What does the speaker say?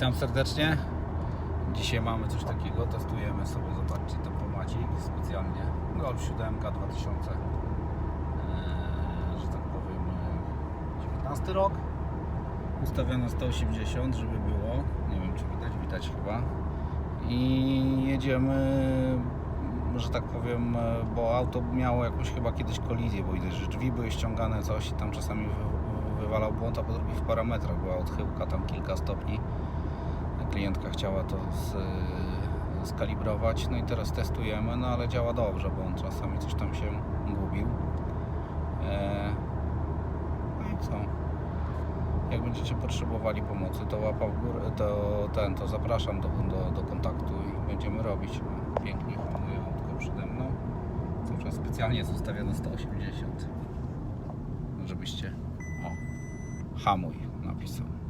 Witam serdecznie. Dzisiaj mamy coś takiego, testujemy sobie, zobaczcie, tempomacik specjalnie. Golf 7 2000, eee, że tak powiem, e, 19 rok. Ustawione 180, żeby było. Nie wiem, czy widać, widać chyba. I jedziemy, że tak powiem, e, bo auto miało jakąś chyba kiedyś kolizję, bo widać, że drzwi były ściągane coś i tam czasami wy- wywalał błąd, a po drugie w parametrach była odchyłka tam kilka stopni klientka chciała to z, skalibrować. No i teraz testujemy, no ale działa dobrze, bo on czasami coś tam się gubił. E, no i co? Jak będziecie potrzebowali pomocy, to łapa w górę, to ten, to zapraszam do, do, do kontaktu i będziemy robić. Pięknie hamuje autko przede mną. Cały czas specjalnie jest ustawione 180. Żebyście, o, hamuj napisał.